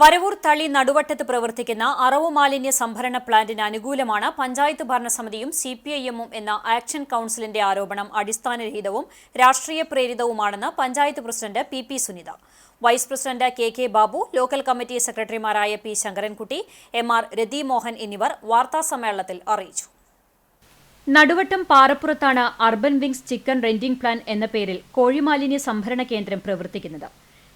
വരവൂർ തളി നടുവട്ടത്ത് പ്രവർത്തിക്കുന്ന അറവു മാലിന്യ സംഭരണ പ്ലാന്റിന് അനുകൂലമാണ് പഞ്ചായത്ത് ഭരണസമിതിയും സി പി ഐ എമ്മും എന്ന ആക്ഷൻ കൌൺസിലിന്റെ ആരോപണം അടിസ്ഥാനരഹിതവും രാഷ്ട്രീയ പ്രേരിതവുമാണെന്ന് panchayat president P P Sunitha. Vice president K K Babu local committee സെക്രട്ടറിമാരായ P Sankarankutty M R Rathi Mohan എന്നിവർ വാർത്താസമ്മേളനത്തിൽ അറിയിച്ചു. Naduvattom പാറപ്പുറത്താണ് urban wings chicken renting plan എന്ന പേരിൽ കോഴിമാലിന്യ സംഭരണ കേന്ദ്രം പ്രവർത്തിക്കുന്നത്.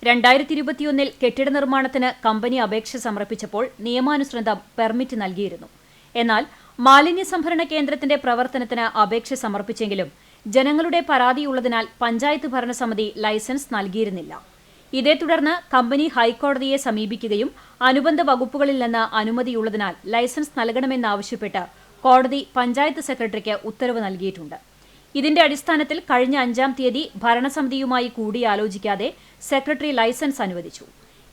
രണ്ടായിരത്തി ഇരുപത്തിയൊന്നിൽ കെട്ടിട നിർമ്മാണത്തിന് കമ്പനി അപേക്ഷ സമർപ്പിച്ചപ്പോൾ നിയമാനുസൃതം പെർമിറ്റ് നൽകിയിരുന്നു. എന്നാൽ മാലിന്യ സംഭരണ കേന്ദ്രത്തിന്റെ പ്രവർത്തനത്തിന് അപേക്ഷ സമർപ്പിച്ചെങ്കിലും ജനങ്ങളുടെ പരാതിയുള്ളതിനാൽ പഞ്ചായത്ത് ഭരണസമിതി ലൈസൻസ് നൽകിയിരുന്നില്ല. ഇതേ തുടർന്ന് കമ്പനി ഹൈക്കോടതിയെ സമീപിക്കുകയും അനുബന്ധ വകുപ്പുകളിൽ നിന്ന് അനുമതിയുള്ളതിനാൽ ലൈസൻസ് നൽകണമെന്നാവശ്യപ്പെട്ട് കോടതി പഞ്ചായത്ത് സെക്രട്ടറിക്ക് ഉത്തരവ് നൽകിയിട്ടുണ്ട്. ഇതിന്റെ അടിസ്ഥാനത്തിൽ കഴിഞ്ഞ അഞ്ചാം തീയതി ഭരണസമിതിയുമായി കൂടിയാലോചിക്കാതെ സെക്രട്ടറി ലൈസൻസ് അനുവദിച്ചു.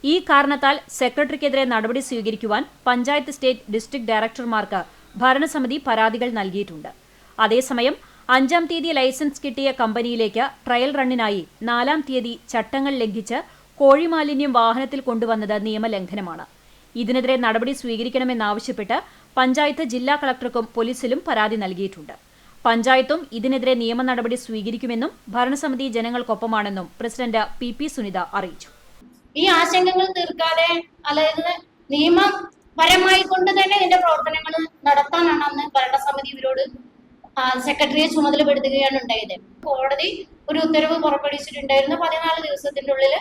ഈ കാരണത്താൽ സെക്രട്ടറിക്കെതിരെ നടപടി സ്വീകരിക്കുവാൻ പഞ്ചായത്ത് സ്റ്റേറ്റ് ഡിസ്ട്രിക്ട് ഡയറക്ടർമാർക്ക് ഭരണസമിതി പരാതികൾ നൽകിയിട്ടുണ്ട്. അതേസമയം അഞ്ചാം തീയതി ലൈസൻസ് കിട്ടിയ കമ്പനിയിലേക്ക് ട്രയൽ റണ്ണിനായി നാലാം തീയതി ചട്ടങ്ങൾ ലംഘിച്ച് കോഴിമാലിന്യം വാഹനത്തിൽ കൊണ്ടുവന്നത് നിയമലംഘനമാണ്. ഇതിനെതിരെ നടപടി സ്വീകരിക്കണമെന്നാവശ്യപ്പെട്ട് പഞ്ചായത്ത് ജില്ലാ കളക്ടർക്കും പോലീസിലും പരാതി നൽകിയിട്ടുണ്ട്. പഞ്ചായത്തും ഇതിനെതിരെ നിയമ നടപടി സ്വീകരിക്കുമെന്നും ഭരണസമിതി ജനങ്ങൾക്കൊപ്പമാണെന്നും പ്രസിഡന്റ് പി പി സുനിത അറിയിച്ചു. ഈ ആശങ്കകൾ തീർക്കാതെ അതായത് നിയമപരമായി കൊണ്ട് തന്നെ ഇതിന്റെ പ്രവർത്തനങ്ങൾ നടത്താനാണ് അന്ന് ഭരണസമിതി ഇവരോട് സെക്രട്ടറിയെ ചുമതലപ്പെടുത്തുകയാണ് ഉണ്ടായത്. കോടതി ഒരു ഉത്തരവ് പുറപ്പെടുവിച്ചിട്ടുണ്ടായിരുന്നു. പതിനാല് ദിവസത്തിന്റെ ഉള്ളിൽ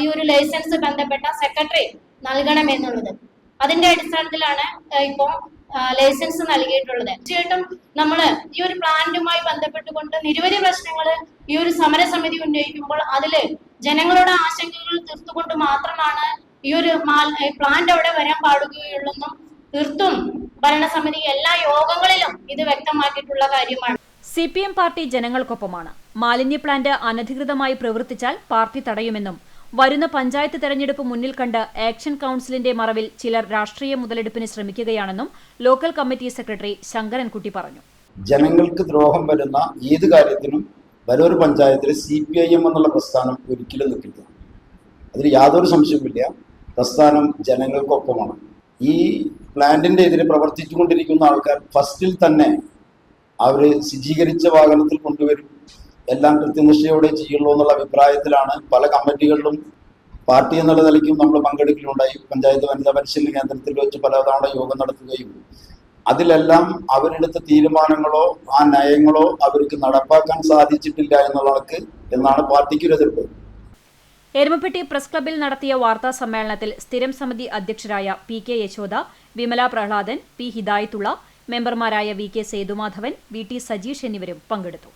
ഈ ഒരു ലൈസൻസ് ബന്ധപ്പെട്ട സെക്രട്ടറി നൽകണമെന്നുള്ളത്. അതിന്റെ അടിസ്ഥാനത്തിലാണ് ഇപ്പോൾ ലൈസൻസ് നൽകിയിട്ടുള്ളത്. തീർച്ചയായിട്ടും നമ്മൾ ഈ ഒരു പ്ലാന്റുമായി ബന്ധപ്പെട്ടുകൊണ്ട് നിരവധി പ്രശ്നങ്ങൾ ഈ ഒരു സമരസമിതി ഉന്നയിക്കുമ്പോൾ അതിൽ ജനങ്ങളുടെ ആശങ്കകൾ തീർത്തുകൊണ്ട് മാത്രമാണ് ഈ ഒരു പ്ലാന്റ് അവിടെ വരാൻ പാടുകയുള്ളെന്നും തീർത്തും ഭരണസമിതി എല്ലാ യോഗങ്ങളിലും ഇത് വ്യക്തമാക്കിയിട്ടുള്ള കാര്യമാണ്. സി പി എം പാർട്ടി ജനങ്ങൾക്കൊപ്പമാണ്. മാലിന്യ പ്ലാന്റ് അനധികൃതമായി പ്രവർത്തിച്ചാൽ പാർട്ടി തടയുമെന്നും വരുന്ന പഞ്ചായത്ത് തെരഞ്ഞെടുപ്പ് മുന്നിൽ കണ്ട് ആക്ഷൻ കൌൺസിലിന്റെ മറവിൽ ചിലർ രാഷ്ട്രീയ മുതലെടുപ്പിന് ശ്രമിക്കുകയാണെന്നും ലോക്കൽ കമ്മിറ്റി സെക്രട്ടറി ശങ്കരൻകുട്ടി പറഞ്ഞു. ജനങ്ങൾക്ക് ദ്രോഹം വരുന്ന ഏത് കാര്യത്തിനും വരൂർ പഞ്ചായത്തിൽ സി പി ഐ എം എന്നുള്ള പ്രസ്ഥാനം ഒരിക്കലും നിൽക്കില്ല. അതിൽ യാതൊരു സംശയവുമില്ല. പ്രസ്ഥാനം ജനങ്ങൾക്കൊപ്പമാണ്. ഈ പ്ലാന്റിന്റെ എതിരെ പ്രവർത്തിച്ചുകൊണ്ടിരിക്കുന്ന ആൾക്കാർ ഫസ്റ്റിൽ തന്നെ അവർ ശുചീകരിച്ച വാഹനത്തിൽ കൊണ്ടുവരും. എല്ലാം കൃത്യനിഷ്ഠയോടെ ചെയ്യുള്ളൂ എന്നുള്ള അഭിപ്രായത്തിലാണ് പല കമ്മിറ്റികളിലും പാർട്ടി എന്നുള്ള നിലയ്ക്കും നമ്മൾ പങ്കെടുക്കലുണ്ടായി. പഞ്ചായത്ത് വനിതാ പരിശീലന കേന്ദ്രത്തിൽ വെച്ച് പലതവണ യോഗം നടത്തുകയും അതിലെല്ലാം അവരെടുത്ത തീരുമാനങ്ങളോ ആ നയങ്ങളോ അവർക്ക് നടപ്പാക്കാൻ സാധിച്ചിട്ടില്ല എന്നുള്ളവർക്ക് എന്നാണ് പാർട്ടിക്ക് ഒരു എതിർപ്പ്. എരുമപ്പെട്ടി പ്രസ് ക്ലബിൽ നടത്തിയ വാർത്താ സമ്മേളനത്തിൽ സ്ഥിരം സമിതി അധ്യക്ഷരായ P K Yashoda Vimala Prahladan P Hidayathulla മെമ്പർമാരായ V K Sethumadhavan V T Sajeesh എന്നിവരും പങ്കെടുത്തു.